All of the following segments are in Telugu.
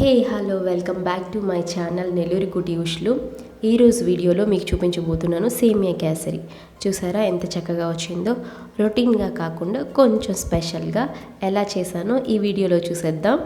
Hey hello welcome back to my channel నెల్లూరి కుటి ఉష్లు ఈరోజు వీడియోలో మీకు చూపించబోతున్నాను సేమియా కేసరి. చూసారా ఎంత చక్కగా వచ్చిందో? రొటీన్గా కాకుండా కొంచెం స్పెషల్గా ఎలా చేశానో ఈ వీడియోలో చూసేద్దాం.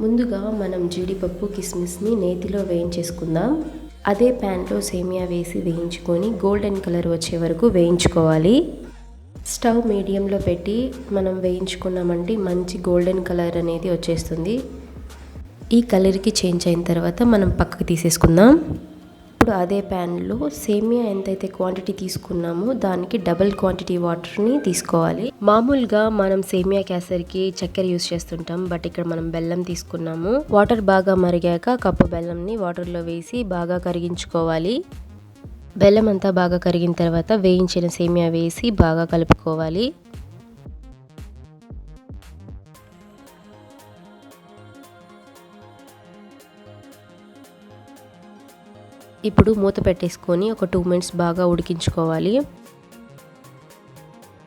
ముందుగా మనం జీడిపప్పు కిస్మిస్ని నేతిలో వేయించేసుకుందాం. అదే ప్యాన్లో సేమియా వేసి వేయించుకొని గోల్డెన్ కలర్ వచ్చే వరకు వేయించుకోవాలి. స్టవ్ మీడియంలో పెట్టి మనం వేయించుకున్నామంటే మంచి గోల్డెన్ కలర్ అనేది వచ్చేస్తుంది. ఈ కలర్కి చేంజ్ అయిన తర్వాత మనం పక్కకు తీసేసుకుందాం. ఇప్పుడు అదే ప్యాన్లో సేమియా ఎంతైతే క్వాంటిటీ తీసుకున్నామో దానికి డబుల్ క్వాంటిటీ వాటర్ని తీసుకోవాలి. మామూలుగా మనం సేమియా కేసరికి చక్కెర యూస్ చేస్తుంటాం బట్ ఇక్కడ మనం బెల్లం తీసుకున్నాము. వాటర్ బాగా మరిగాక కప్పు బెల్లంని వాటర్లో వేసి బాగా కరిగించుకోవాలి. బెల్లం అంతా బాగా కరిగిన తర్వాత వేయించిన సేమియా వేసి బాగా కలుపుకోవాలి. ఇప్పుడు మూత పెట్టేసుకొని ఒక టూ మినిట్స్ బాగా ఉడికించుకోవాలి.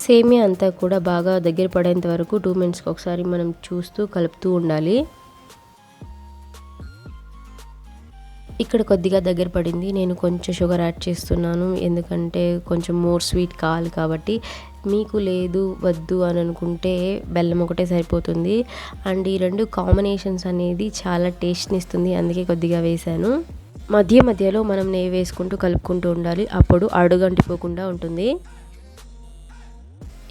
సేమియా అంతా కూడా బాగా దగ్గర పడేంత వరకు టూ మినిట్స్కి ఒకసారి మనం చూస్తూ కలుపుతూ ఉండాలి. ఇక్కడ కొద్దిగా దగ్గర పడింది. నేను కొంచెం షుగర్ యాడ్ చేస్తున్నాను. ఎందుకంటే కొంచెం మోర్ స్వీట్ కావాలి కాబట్టి. మీకు లేదు వద్దు అని అనుకుంటే బెల్లం ఒకటే సరిపోతుంది. అండ్ ఈ రెండు కాంబినేషన్స్ అనేది చాలా టేస్ట్ని ఇస్తుంది. అందుకే కొద్దిగా వేశాను. మధ్య మధ్యలో మనం నెయ్యి వేసుకుంటూ కలుపుకుంటూ ఉండాలి. అప్పుడు అడుగంటిపోకుండా ఉంటుంది.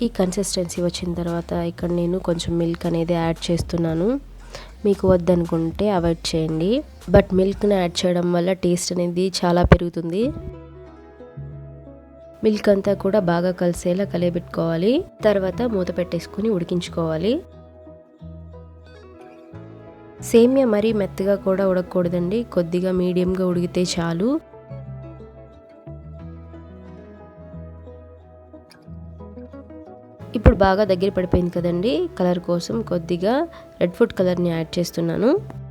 ఈ కన్సిస్టెన్సీ వచ్చిన తర్వాత ఇక్కడ నేను కొంచెం మిల్క్ అనేది యాడ్ చేస్తున్నాను. మీకు వద్దనుకుంటే అవాయిడ్ చేయండి. బట్ మిల్క్ని యాడ్ చేయడం వల్ల టేస్ట్ అనేది చాలా పెరుగుతుంది. మిల్క్ అంతా కూడా బాగా కలిసేలా కలియబెట్టుకోవాలి తర్వాత మూత పెట్టేసుకుని ఉడికించుకోవాలి. సేమియా మరీ మెత్తగా కూడా ఉడకకూడదండి. కొద్దిగా మీడియంగా ఉడికితే చాలు. ఇప్పుడు బాగా దగ్గర పడిపోయింది కదండి. కలర్ కోసం కొద్దిగా రెడ్ ఫుడ్ కలర్ని యాడ్ చేస్తున్నాను.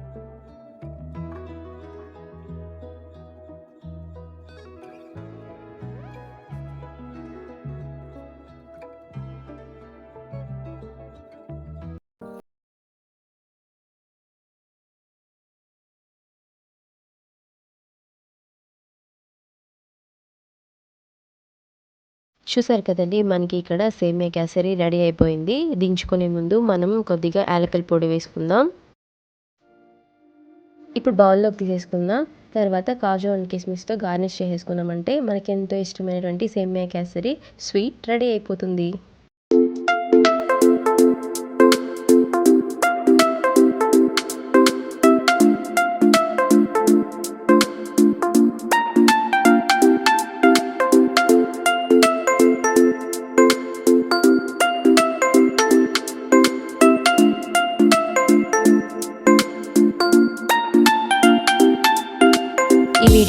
చూసారు కదండి మనకి ఇక్కడ సేమియా కేసరి రెడీ అయిపోయింది. దించుకునే ముందు మనం కొద్దిగా యాలకల్ పొడి వేసుకుందాం. ఇప్పుడు బౌల్లోకి తీసేసుకుందాం. తర్వాత కాజు అండ్ కిస్మిస్తో గార్నిష్ చేసేసుకున్నామంటే మనకి ఎంతో ఇష్టమైనటువంటి సేమియా కేసరి స్వీట్ రెడీ అయిపోతుంది.